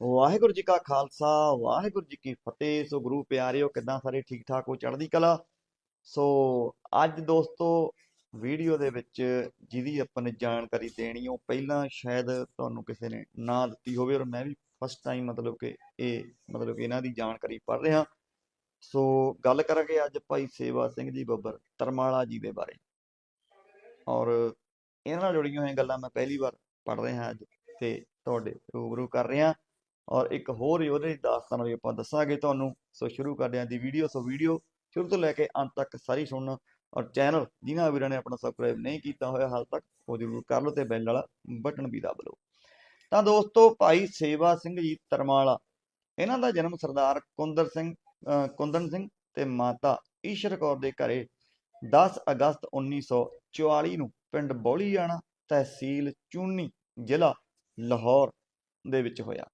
ਵਾਹਿਗੁਰੂ ਜੀ ਕਾ ਖਾਲਸਾ, ਵਾਹਿਗੁਰੂ ਜੀ ਕੀ ਫਤਿਹ। ਸੋ ਗੁਰੂ ਪਿਆਰਿਓ, ਕਿੱਦਾਂ ਸਾਰੇ ਠੀਕ ਠਾਕ ਹੋ? ਚੜ੍ਹਦੀ ਕਲਾ? ਸੋ ਅੱਜ ਦੋਸਤੋ, ਵੀਡੀਓ ਦੇ ਵਿੱਚ ਜਿਹਦੀ ਆਪਾਂ ਨੇ ਜਾਣਕਾਰੀ ਦੇਣੀ, ਉਹ ਪਹਿਲਾਂ ਸ਼ਾਇਦ ਤੁਹਾਨੂੰ ਕਿਸੇ ਨੇ ਨਾ ਦਿੱਤੀ ਹੋਵੇ ਔਰ ਮੈਂ ਵੀ ਫਸਟ ਟਾਈਮ ਮਤਲਬ ਕਿ ਇਹ, ਮਤਲਬ ਕਿ ਇਹਨਾਂ ਦੀ ਜਾਣਕਾਰੀ ਪੜ੍ਹ ਰਿਹਾ। ਸੋ ਗੱਲ ਕਰਾਂਗੇ ਅੱਜ ਭਾਈ ਸੇਵਾ ਸਿੰਘ ਜੀ ਬੱਬਰ ਤਰਮਾਲਾ ਜੀ ਦੇ ਬਾਰੇ। ਔਰ ਇਹਨਾਂ ਨਾਲ ਜੁੜੀਆਂ ਹੋਈਆਂ ਗੱਲਾਂ ਮੈਂ ਪਹਿਲੀ ਵਾਰ ਪੜ੍ਹ ਰਿਹਾ ਅੱਜ ਤੇ ਤੁਹਾਡੇ ਰੂਬਰੂ ਕਰ ਰਿਹਾ। ਔਰ ਇੱਕ ਹੋਰ ਯੋਧੇ ਉਹਦੇ ਦਾਸਤਾਨ ਵੀ ਆਪਾਂ ਦੱਸਾਂਗੇ ਤੁਹਾਨੂੰ। ਸੋ ਸ਼ੁਰੂ ਕਰਦੇ ਹਾਂ ਦੀ ਵੀਡੀਓ ਸੋ ਵੀਡੀਓ ਸ਼ੁਰੂ ਤੋਂ ਲੈ ਕੇ ਅੰਤ ਤੱਕ ਸਾਰੀ ਸੁਣਨਾ। ਔਰ ਚੈਨਲ ਜਿਨ੍ਹਾਂ ਵੀਰਾਂ ਨੇ ਆਪਣਾ ਸਬਸਕ੍ਰਾਈਬ ਨਹੀਂ ਕੀਤਾ ਹੋਇਆ ਹਾਲ ਤੱਕ, ਉਹ ਜ਼ਰੂਰ ਕਰ ਲਓ ਤੇ ਬੈਲ ਵਾਲਾ ਬਟਨ ਵੀ ਦਬ ਲਓ। ਤਾਂ ਦੋਸਤੋ, ਭਾਈ ਸੇਵਾ ਸਿੰਘ ਜੀ ਤਰਮਾਲਾ, ਇਹਨਾਂ ਦਾ ਜਨਮ ਸਰਦਾਰ ਕੁੰਦਰ ਸਿੰਘ ਕੁੰਦਨ ਸਿੰਘ ਤੇ ਮਾਤਾ ਈਸ਼ਰ ਕੌਰ ਦੇ ਘਰੇ 10 ਅਗਸਤ 1944 ਨੂੰ ਪਿੰਡ ਬੌਲੀਆਣਾ ਤਹਿਸੀਲ ਚੂਨੀ ਜ਼ਿਲ੍ਹਾ ਲਾਹੌਰ ਦੇ ਵਿੱਚ ਹੋਇਆ।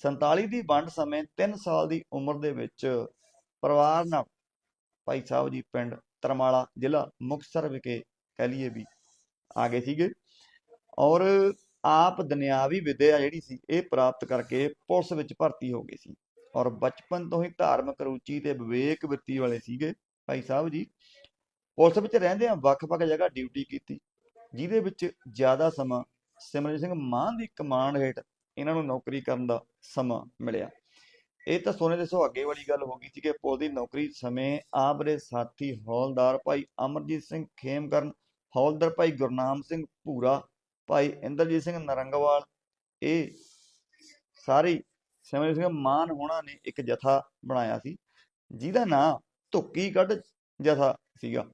47 ਦੀ ਵੰਡ ਸਮੇਂ 3 ਸਾਲ ਦੀ ਉਮਰ ਦੇ ਵਿੱਚ ਪਰਿਵਾਰ ਨਾਲ ਭਾਈ ਸਾਹਿਬ ਜੀ ਪਿੰਡ ਤਰਮਾਲਾ ਜ਼ਿਲ੍ਹਾ ਮੁਕਤਸਰ ਵਿਖੇ ਕਹਿ ਲਈਏ ਵੀ ਆ ਗਏ ਸੀਗੇ ਔਰ ਆਪ ਦੁਨਿਆਵੀ ਵਿਦਿਆ ਜਿਹੜੀ ਸੀ ਇਹ ਪ੍ਰਾਪਤ ਕਰਕੇ ਪੁਲਿਸ ਵਿੱਚ ਭਰਤੀ ਹੋ ਗਏ ਸੀ ਔਰ ਬਚਪਨ ਤੋਂ ਹੀ ਧਾਰਮਿਕ ਰੁਚੀ ਤੇ ਵਿਵੇਕ ਵਰਤੀ ਵਾਲੇ ਸੀਗੇ ਭਾਈ ਸਾਹਿਬ ਜੀ। ਪੁਲਿਸ ਵਿੱਚ ਰਹਿੰਦੇ ਆ ਵੱਖ-ਵੱਖ ਜਗ੍ਹਾ ਡਿਊਟੀ ਕੀਤੀ, ਜਿਹਦੇ ਵਿੱਚ ਜ਼ਿਆਦਾ ਸਮਾਂ ਸਿਮਰਜੀਤ ਸਿੰਘ ਮਾਨ ਦੀ ਕਮਾਂਡ ਹੇਠ ਇਹਨਾਂ ਨੂੰ ਨੌਕਰੀ ਕਰਨ ਦਾ ਸਮਾਂ ਮਿਲਿਆ। ਇਹ ਤਾਂ ਸੋਨੇ ਦੇ ਸੁਹਾਗੇ ਵਾਲੀ ਗੱਲ ਹੋ ਗਈ ਸੀ ਕਿ ਪੁਲਿਸ ਦੀ ਨੌਕਰੀ ਸਮੇਂ ਆਪ ਸਾਥੀ ਹੌਲਦਾਰ ਭਾਈ ਅਮਰਜੀਤ ਸਿੰਘ ਖੇਮਕਰਨ ਹੌਲਦਾਰ ਭਾਈ ਗੁਰਨਾਮ ਸਿੰਘ ਭੂਰਾ, ਭਾਈ ਇੰਦਰਜੀਤ ਸਿੰਘ ਨਰੰਗਵਾਲ, ਇਹ ਸਾਰੇ ਸਿਮਰਨ ਸਿੰਘ ਮਾਨ ਹੋਣਾ ਨੇ ਇੱਕ ਜਥਾ ਬਣਾਇਆ ਸੀ, ਜਿਹਦਾ ਨਾਂ ਧੁੱਕੀ ਕੱਢ ਜਥਾ ਸੀਗਾ।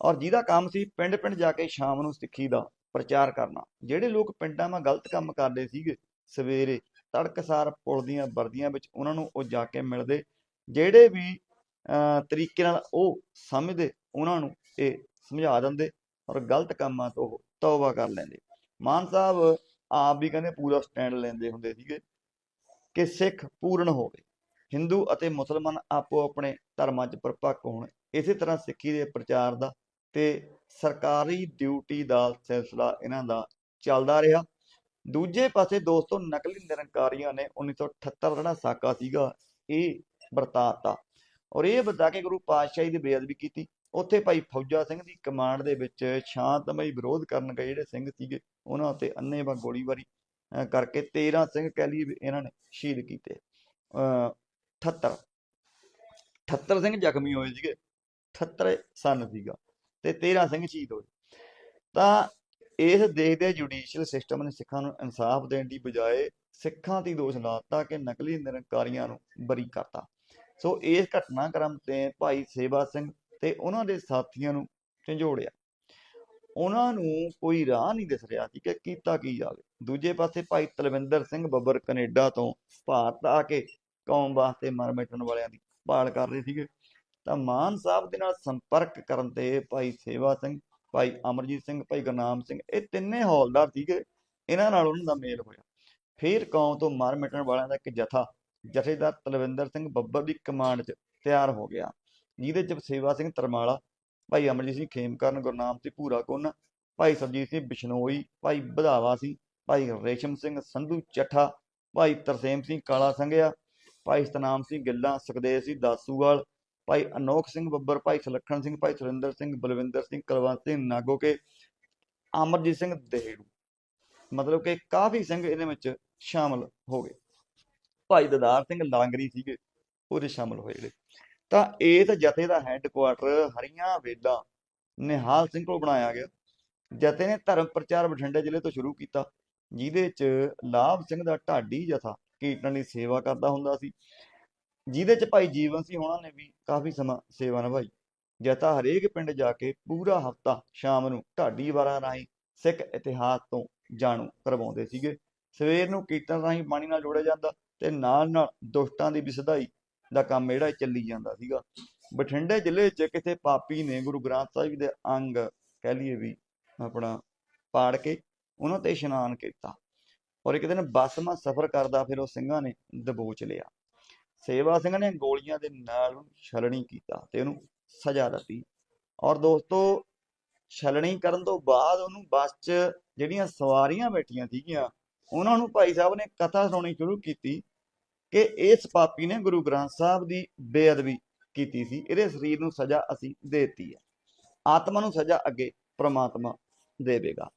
ਔਰ ਜਿਹਦਾ ਕੰਮ ਸੀ ਪਿੰਡ ਪਿੰਡ ਜਾ ਕੇ ਸ਼ਾਮ ਨੂੰ ਸਿੱਖੀ ਦਾ ਪ੍ਰਚਾਰ ਕਰਨਾ, ਜਿਹੜੇ ਲੋਕ ਪਿੰਡਾਂ 'ਮਾ ਗਲਤ ਕੰਮ ਕਰਦੇ ਸੀਗੇ ਸਵੇਰੇ ਤੜਕਸਾਰ ਪੁਲ ਦੀਆਂ ਵਰਦੀਆਂ ਵਿੱਚ ਉਹਨਾਂ ਨੂੰ ਉਹ ਜਾ ਕੇ ਮਿਲਦੇ ਜਿਹੜੇ ਵੀ ਅਹ, ਤਰੀਕੇ ਨਾਲ ਉਹ ਸਮਝਦੇ ਉਹਨਾਂ ਨੂੰ ਇਹ ਸਮਝਾ ਦਿੰਦੇ ਔਰ ਗਲਤ ਕੰਮਾਂ ਤੋਂ ਤੌਬਾ ਕਰ ਲੈਂਦੇ। ਮਾਨ ਸਾਹਿਬ ਆਪ ਵੀ ਕਹਿੰਦੇ ਪੂਰਾ ਸਟੈਂਡ ਲੈਂਦੇ ਹੁੰਦੇ ਸੀਗੇ ਕਿ ਸਿੱਖ ਪੂਰਨ ਹੋਵੇ। ਹਿੰਦੂ ਅਤੇ ਮੁਸਲਮਾਨ ਆਪੋ ਆਪਣੇ ਧਰਮਾਂ 'ਚ ਪਰਪੱਕ ਹੋਣ। ਇਸੇ ਤਰ੍ਹਾਂ ਸਿੱਖੀ ਦੇ ਪ੍ਰਚਾਰ ਦਾ ਤੇ ਸਰਕਾਰੀ ਡਿਊਟੀ ਦਾ ਸਿਲਸਿਲਾ ਇਹਨਾਂ ਦਾ ਚੱਲਦਾ ਰਿਹਾ। ਦੂਜੇ ਪਾਸੇ ਦੋਸਤੋ ਨਕਲੀ ਨਿਰੰਕਾਰੀਆਂ ਨੇ 1978 ਜਿਹੜਾ ਸਾਕਾ ਸੀਗਾ, ਇਹ ਵਰਤਾਤਾ। ਔਰ ਇਹ ਬਤਾ ਕੇ ਗੁਰੂ ਪਾਤਸ਼ਾਹੀ ਦੀ ਬੇਅਦਬੀ ਕੀਤੀ। ਉੱਥੇ ਭਾਈ ਫੌਜਾ ਸਿੰਘ ਦੀ ਕਮਾਂਡ ਦੇ ਵਿੱਚ ਸ਼ਾਂਤਮਈ ਵਿਰੋਧ ਕਰਨ ਗਏ ਜਿਹੜੇ ਸਿੰਘ ਸੀਗੇ, ਉਹਨਾਂ ਉੱਤੇ ਅੰਨ੍ਹੇਵਾਹ ਗੋਲੀਬਾਰੀ, ਅਹ ਕਰਕੇ 13 ਸਿੰਘ ਕਹਿ ਲਈਏ ਵੀ ਇਹਨਾਂ ਨੇ ਸ਼ਹੀਦ ਕੀਤੇ। ਅਹ 78 78 ਸਿੰਘ ਜ਼ਖਮੀ ਹੋਏ ਸੀਗੇ 78 ਸਨ ਸੀਗਾ ਤੇ 13 ਸਿੰਘ ਸ਼ਹੀਦ ਹੋਏ। ਤਾਂ ਇਸ ਦੇਸ਼ ਦੇ ਜੁਡੀਸ਼ੀਅਲ ਸਿਸਟਮ ਨੇ ਸਿੱਖਾਂ ਨੂੰ ਇਨਸਾਫ ਦੇਣ ਦੀ ਬਜਾਏ ਸਿੱਖਾਂ ਤੇ ਦੋਸ਼ ਲਾਤਾ ਕਿ ਨਕਲੀ ਨਿਰੰਕਾਰੀਆਂ ਨੂੰ ਬਰੀ ਕਰਤਾ। ਸੋ ਇਸ ਘਟਨਾਕ੍ਰਮ ਤੇ ਭਾਈ ਸੇਵਾ ਸਿੰਘ ਤੇ ਉਹਨਾਂ ਦੇ ਸਾਥੀਆਂ ਨੂੰ ਝੰਜੋੜਿਆ। ਉਹਨਾਂ ਨੂੰ ਕੋਈ ਰਾਹ ਨਹੀਂ ਦਿਸ ਰਿਹਾ ਸੀ ਕਿ ਕੀਤਾ ਕੀ ਜਾਵੇ। ਦੂਜੇ ਪਾਸੇ ਭਾਈ ਤਲਵਿੰਦਰ ਸਿੰਘ ਬੱਬਰ ਕੈਨੇਡਾ ਤੋਂ ਭਾਰਤ ਆ ਕੇ ਕੌਮ ਵਾਸਤੇ ਮਰ ਮਿਟਣ ਵਾਲਿਆਂ ਦੀ ਭਾਲ ਕਰ ਰਹੇ ਸੀਗੇ। ਤਾਂ ਮਾਨ ਸਾਹਿਬ ਦੇ ਨਾਲ ਸੰਪਰਕ ਕਰਨ ਤੇ ਭਾਈ ਸੇਵਾ ਸਿੰਘ ਭਾਈ ਅਮਰਜੀਤ ਸਿੰਘ, ਭਾਈ ਗੁਰਨਾਮ ਸਿੰਘ, ਇਹ ਤਿੰਨੇ ਹੌਲਦਾਰ ਸੀਗੇ। ਇਹਨਾਂ ਨਾਲ ਉਹਨਾਂ ਦਾ ਮੇਲ ਹੋਇਆ। ਫਿਰ ਕੌਮ ਤੋਂ ਮਾਰ ਮਿਟਣ ਵਾਲਿਆਂ ਦਾ ਇੱਕ ਜਥਾ, ਜਥੇਦਾਰ ਤਲਵਿੰਦਰ ਸਿੰਘ ਬੱਬਰ ਦੀ ਕਮਾਂਡ 'ਚ ਤਿਆਰ ਹੋ ਗਿਆ। ਜਿਹਦੇ 'ਚ ਸੇਵਾ ਸਿੰਘ ਤਰਮਾਲਾ, ਭਾਈ ਅਮਰਜੀਤ ਸਿੰਘ ਖੇਮਕਰਨ, ਗੁਰਨਾਮ ਸਿੰਘ ਭੂਰਾ ਕੁੰਨ ਭਾਈ ਸਰਜੀਤ ਸਿੰਘ ਬਿਸ਼ਨੋਈ, ਭਾਈ ਵਧਾਵਾ ਸੀ ਭਾਈ ਰੇਸ਼ਮ ਸਿੰਘ, ਸੰਧੂ ਚੱਠਾ, ਭਾਈ ਤਰਸੇਮ ਸਿੰਘ ਕਾਲਾ ਸੰਘਿਆ, ਭਾਈ ਸਤਨਾਮ ਸਿੰਘ ਗਿੱਲਾ, ਸੁਖਦੇਵ ਸਿੰਘ ਦਾਸੂਵਾਲ ਭਾਈ ਅਨੋਖ ਸਿੰਘ ਬੱਬਰ, ਭਾਈ ਸੁਲੱਖਣ ਸਿੰਘ, ਭਾਈ ਸੁਰਿੰਦਰ ਸਿੰਘ, ਬਲਵਿੰਦਰ ਸਿੰਘ, ਕੁਲਵੰਤ ਸਿੰਘ ਨਾਗੋਕੇ ਅਮਰਜੀਤ ਸਿੰਘ ਦੇਹੜੂ ਮਤਲਬ ਕਿ ਕਾਫੀ ਸਿੰਘ ਇਹਦੇ ਵਿੱਚ ਸ਼ਾਮਲ ਹੋ ਗਏ। ਭਾਈ ਦਦਾਰ ਸਿੰਘ ਲਾਂਗਰੀ ਸੀਗੇ, ਉਹਦੇ ਸ਼ਾਮਲ ਹੋਏ ਜਿਹੜੇ। ਤਾਂ ਇਸ ਜਥੇ ਦਾ ਹੈੱਡਕੁਆਟਰ ਹਰੀਆਂ ਵੇਲਾ ਨਿਹਾਲ ਸਿੰਘ ਕੋਲ ਬਣਾਇਆ ਗਿਆ। ਜਥੇ ਨੇ ਧਰਮ ਪ੍ਰਚਾਰ ਬਠਿੰਡੇ ਜ਼ਿਲ੍ਹੇ ਤੋਂ ਸ਼ੁਰੂ ਕੀਤਾ, ਜਿਹਦੇ 'ਚ ਲਾਭ ਸਿੰਘ ਦਾ ਢਾਡੀ ਜਥਾ ਕੀਰਤਨ ਦੀ ਸੇਵਾ ਕਰਦਾ ਹੁੰਦਾ ਸੀ। ਜਿਹਦੇ 'ਚ ਭਾਈ ਜੀਵਨ ਸਿੰਘ ਉਹਨਾਂ ਨੇ ਵੀ ਕਾਫੀ ਸਮਾਂ ਸੇਵਾ ਨਿਭਾਈ। ਜਥਾ ਹਰੇਕ ਪਿੰਡ ਜਾ ਕੇ ਪੂਰਾ ਹਫਤਾ ਸ਼ਾਮ ਨੂੰ ਢਾਡੀ ਵਾਰਾਂ ਰਾਹੀਂ ਸਿੱਖ ਇਤਿਹਾਸ ਤੋਂ ਜਾਣੂ ਕਰਵਾਉਂਦੇ ਸੀਗੇ। ਸਵੇਰ ਨੂੰ ਕੀਰਤਨ ਰਾਹੀਂ ਬਾਣੀ ਨਾਲ ਜੋੜਿਆ ਜਾਂਦਾ ਤੇ ਨਾਲ ਨਾਲ ਦੁਸ਼ਟਾਂ ਦੀ ਵਿਸਦਾਈ ਦਾ ਕੰਮ ਜਿਹੜਾ ਚੱਲੀ ਜਾਂਦਾ ਸੀਗਾ। ਬਠਿੰਡੇ ਜ਼ਿਲ੍ਹੇ 'ਚ ਕਿਸੇ ਪਾਪੀ ਨੇ ਗੁਰੂ ਗ੍ਰੰਥ ਸਾਹਿਬ ਦੇ ਅੰਗ ਕਹਿ ਲਈਏ ਵੀ ਆਪਣਾ ਪਾੜ ਕੇ ਉਹਨਾਂ ਤੇ ਇਸ਼ਨਾਨ ਕੀਤਾ। ਔਰ ਇੱਕ ਦਿਨ ਬੱਸ ਮਾ ਸਫ਼ਰ ਕਰਦਾ ਫਿਰ ਉਹ ਸਿੰਘਾਂ ਨੇ ਦਬੋਚ ਲਿਆ। ਸੇਵਾ ਸਿੰਘ ਨੇ ਗੋਲੀਆਂ ਦੇ ਨਾਲ ਛਲਣੀ ਕੀਤਾ ਤੇ ਉਹਨੂੰ ਸਜ਼ਾ ਦਿੱਤੀ। ਔਰ ਦੋਸਤੋ, ਛਲਣੀ ਕਰਨ ਤੋਂ ਬਾਅਦ ਉਹਨੂੰ ਬੱਸ 'ਚ ਜਿਹੜੀਆਂ ਸਵਾਰੀਆਂ ਬੈਠੀਆਂ ਸੀਗੀਆਂ, ਉਹਨਾਂ ਨੂੰ ਭਾਈ ਸਾਹਿਬ ਨੇ ਕਥਾ ਸੁਣਾਉਣੀ ਸ਼ੁਰੂ ਕੀਤੀ ਕਿ ਇਸ ਪਾਪੀ ਨੇ ਗੁਰੂ ਗ੍ਰੰਥ ਸਾਹਿਬ ਦੀ ਬੇਅਦਬੀ ਕੀਤੀ ਸੀ। ਇਹਦੇ ਸਰੀਰ ਨੂੰ ਸਜ਼ਾ ਅਸੀਂ ਦੇਤੀ ਹੈ। ਆਤਮਾ ਨੂੰ ਸਜ਼ਾ ਅੱਗੇ ਪ੍ਰਮਾਤਮਾ ਦੇਵੇਗਾ।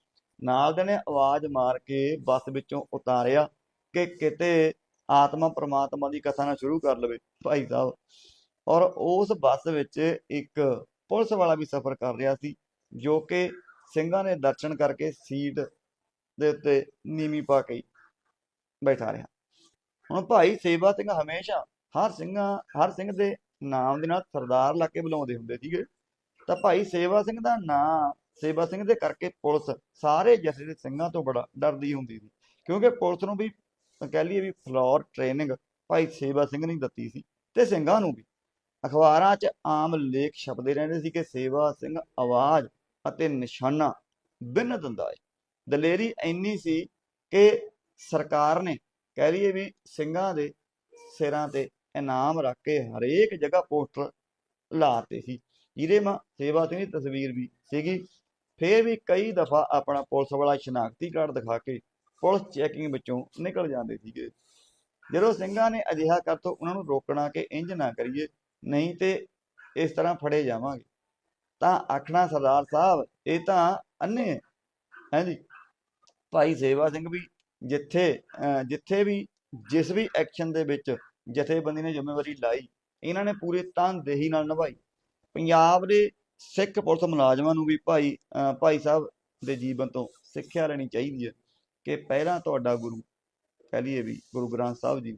ਨਾਲ ਦੇ ਨੇ ਆਵਾਜ਼ ਮਾਰ ਕੇ ਬੱਸ ਵਿੱਚੋਂ ਉਤਾਰਿਆ ਕਿ ਕਿਤੇ ਆਤਮਾ ਪ੍ਰਮਾਤਮਾ ਦੀ ਕਥਾ ਨਾ ਸ਼ੁਰੂ ਕਰ ਲਵੇ ਭਾਈ ਸਾਹਿਬ। ਔਰ ਉਸ ਬੱਸ ਵਿੱਚ ਇੱਕ ਪੁਲਿਸ ਵਾਲਾ ਵੀ ਸਫ਼ਰ ਕਰ ਰਿਹਾ ਸੀ, ਜੋ ਕਿ ਸਿੰਘਾਂ ਨੇ ਦਰਸ਼ਨ ਕਰਕੇ ਸੀਟ ਦੇ ਉੱਤੇ ਨੀਵੀਂ ਪਾ ਕੇ ਬੈਠਾ ਰਿਹਾ। ਹੁਣ ਭਾਈ ਸੇਵਾ ਸਿੰਘ ਹਮੇਸ਼ਾ ਹਰ ਸਿੰਘਾਂ, ਹਰ ਸਿੰਘ ਦੇ ਨਾਮ ਦੇ ਨਾਲ ਸਰਦਾਰ ਲਾ ਕੇ ਬੁਲਾਉਂਦੇ ਹੁੰਦੇ ਸੀਗੇ। ਤਾਂ ਭਾਈ ਸੇਵਾ ਸਿੰਘ ਦਾ ਨਾਂ ਸੇਵਾ ਸਿੰਘ ਦੇ ਕਰਕੇ ਪੁਲਿਸ ਸਾਰੇ ਜਥੇ ਦੇ ਸਿੰਘਾਂ ਤੋਂ ਬੜਾ ਡਰਦੀ ਹੁੰਦੀ ਸੀ, ਕਿਉਂਕਿ ਪੁਲਿਸ ਨੂੰ ਵੀ ਕਹਿ ਲਈਏ ਵੀ ਫਲੋਰ ਟ੍ਰੇਨਿੰਗ ਭਾਈ ਸੇਵਾ ਸਿੰਘ ਨੇ ਦਿੱਤੀ ਸੀ ਤੇ ਸਿੰਘਾਂ ਨੂੰ ਵੀ। ਅਖਬਾਰਾਂ 'ਚ ਆਮ ਲੇਖ ਛਪਦੇ ਰਹਿੰਦੇ ਸੀ ਕਿ ਸੇਵਾ ਸਿੰਘ ਆਵਾਜ਼ ਅਤੇ ਨਿਸ਼ਾਨਾ ਬਿਨ ਦਿੰਦਾ ਹੈ ਦਲੇਰੀ ਇੰਨੀ ਸੀ ਕਿ ਸਰਕਾਰ ਨੇ ਕਹਿ ਲਈਏ ਵੀ ਸਿੰਘਾਂ ਦੇ ਸਿਰਾਂ ਤੇ ਇਨਾਮ ਰੱਖ ਕੇ ਹਰੇਕ ਜਗ੍ਹਾ ਪੋਸਟਰ ਲਾਤੇ ਸੀ। ਜਿਹਦੇ ਮਾਂ ਸੇਵਾ ਸਿੰਘ ਦੀ ਤਸਵੀਰ ਵੀ ਸੀਗੀ। ਫੇਰ ਵੀ ਕਈ ਦਫਾ ਆਪਣਾ ਪੁਲਿਸ ਵਾਲਾ ਸ਼ਨਾਖਤੀ ਕਾਰਡ ਦਿਖਾ ਕੇ ਪੁਲਿਸ ਚੈਕਿੰਗ ਵਿੱਚੋਂ ਨਿਕਲ ਜਾਂਦੇ ਸੀਗੇ। ਜਦੋਂ ਸਿੰਘਾਂ ਨੇ ਅਜਿਹਾ ਕਰ ਤੋਂ ਉਹਨਾਂ ਨੂੰ ਰੋਕਣਾ ਕਿ ਇੰਜ ਨਾ ਕਰੀਏ, ਨਹੀਂ ਤੇ ਇਸ ਤਰ੍ਹਾਂ ਫੜੇ ਜਾਵਾਂਗੇ। ਤਾਂ ਆਖਣਾ ਸਰਦਾਰ ਸਾਹਿਬ, ਇਹ ਤਾਂ ਅੰਨੇ ਹੈ। ਭਾਈ ਸੇਵਾ ਸਿੰਘ ਵੀ ਜਿੱਥੇ ਜਿੱਥੇ ਵੀ, ਜਿਸ ਵੀ ਐਕਸ਼ਨ ਦੇ ਵਿੱਚ ਜਥੇਬੰਦੀ ਨੇ ਜ਼ਿੰਮੇਵਾਰੀ ਲਾਈ, ਇਹਨਾਂ ਨੇ ਪੂਰੇ ਤਨਦੇਹੀ ਨਾਲ ਨਿਭਾਈ। ਪੰਜਾਬ ਦੇ ਸਿੱਖ ਪੁਲਿਸ ਮੁਲਾਜ਼ਮਾਂ ਨੂੰ ਵੀ ਭਾਈ, ਅਹ ਭਾਈ ਸਾਹਿਬ ਦੇ ਜੀਵਨ ਤੋਂ ਸਿੱਖਿਆ ਲੈਣੀ ਚਾਹੀਦੀ ਹੈ। ਕਿ ਪਹਿਲਾਂ ਤੁਹਾਡਾ ਗੁਰੂ, ਕਹਿ ਲਈਏ ਵੀ ਗੁਰੂ ਗ੍ਰੰਥ ਸਾਹਿਬ ਜੀ,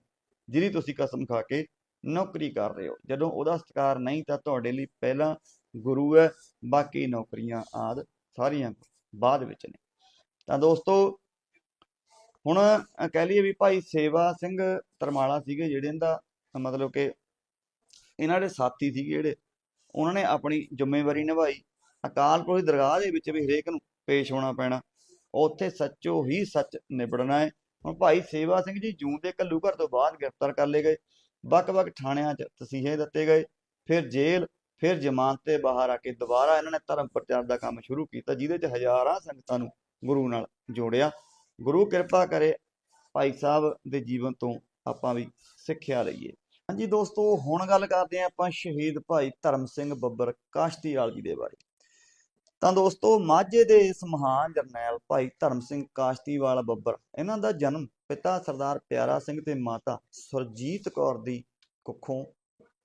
ਜਿਹਦੀ ਤੁਸੀਂ ਕਸਮ ਖਾ ਕੇ ਨੌਕਰੀ ਕਰ ਰਹੇ ਹੋ। ਜਦੋਂ ਉਹਦਾ ਸਤਿਕਾਰ ਨਹੀਂ ਤਾਂ ਤੁਹਾਡੇ ਲਈ ਪਹਿਲਾਂ ਗੁਰੂ ਹੈ, ਬਾਕੀ ਨੌਕਰੀਆਂ ਆਦ ਸਾਰੀਆਂ ਬਾਅਦ ਵਿੱਚ ਨੇ। ਤਾਂ ਦੋਸਤੋ, ਹੁਣ ਕਹਿ ਲਈਏ ਵੀ ਭਾਈ ਸੇਵਾ ਸਿੰਘ ਤਰਮਾਲਾ ਸੀਗੇ ਜਿਹੜੇ ਦਾ ਮਤਲਬ ਕਿ ਇਹਨਾਂ ਦੇ ਸਾਥੀ ਸੀਗੇ ਜਿਹੜੇ, ਉਹਨਾਂ ਨੇ ਆਪਣੀ ਜ਼ਿੰਮੇਵਾਰੀ ਨਿਭਾਈ। ਅਕਾਲ ਪੁਰਖ ਦਰਗਾਹ ਦੇ ਵਿੱਚ ਵੀ ਹਰੇਕ ਨੂੰ ਪੇਸ਼ ਹੋਣਾ ਪੈਣਾ। ਉੱਥੇ ਸੱਚੋ ਹੀ ਸੱਚ ਨਿਬੜਨਾ ਹੈ। ਹੁਣ ਭਾਈ ਸੇਵਾ ਸਿੰਘ ਜੀ ਜੂਨ ਦੇ ਘੱਲੂ ਘਰ ਤੋਂ ਬਾਅਦ ਗ੍ਰਿਫਤਾਰ ਕਰ ਲਏ ਗਏ। ਵੱਖ-ਵੱਖ ਥਾਣਿਆਂ 'ਚ ਤਸੀਹੇ ਦਿੱਤੇ ਗਏ। ਫਿਰ ਜੇਲ੍ਹ, ਫਿਰ ਜ਼ਮਾਨਤ ਤੇ ਬਾਹਰ ਆ ਕੇ ਦੁਬਾਰਾ ਇਹਨਾਂ ਨੇ ਧਰਮ ਪ੍ਰਚਾਰ ਦਾ ਕੰਮ ਸ਼ੁਰੂ ਕੀਤਾ, ਜਿਹਦੇ 'ਚ ਹਜ਼ਾਰਾਂ ਸੰਗਤਾਂ ਨੂੰ ਗੁਰੂ ਨਾਲ ਜੋੜਿਆ। ਗੁਰੂ ਕਿਰਪਾ ਕਰੇ ਭਾਈ ਸਾਹਿਬ ਦੇ ਜੀਵਨ ਤੋਂ ਆਪਾਂ ਵੀ ਸਿੱਖਿਆ ਲਈਏ। ਹਾਂਜੀ ਦੋਸਤੋ, ਹੁਣ ਗੱਲ ਕਰਦੇ ਹਾਂ ਆਪਾਂ ਸ਼ਹੀਦ ਭਾਈ ਧਰਮ ਸਿੰਘ ਬੱਬਰ ਕਾਸ਼ਤੀ ਵਾਲੀ ਦੇ ਬਾਰੇ। ਤਾਂ ਦੋਸਤੋ, ਮਾਝੇ ਦੇ ਇਸ ਮਹਾਨ ਜਰਨੈਲ ਭਾਈ ਧਰਮ ਸਿੰਘ ਕਾਸ਼ਤੀਵਾਲ ਬੱਬਰ, ਇਹਨਾਂ ਦਾ ਜਨਮ ਪਿਤਾ ਸਰਦਾਰ ਪਿਆਰਾ ਸਿੰਘ ਤੇ ਮਾਤਾ ਸੁਰਜੀਤ ਕੌਰ ਦੀ ਕੁੱਖੋਂ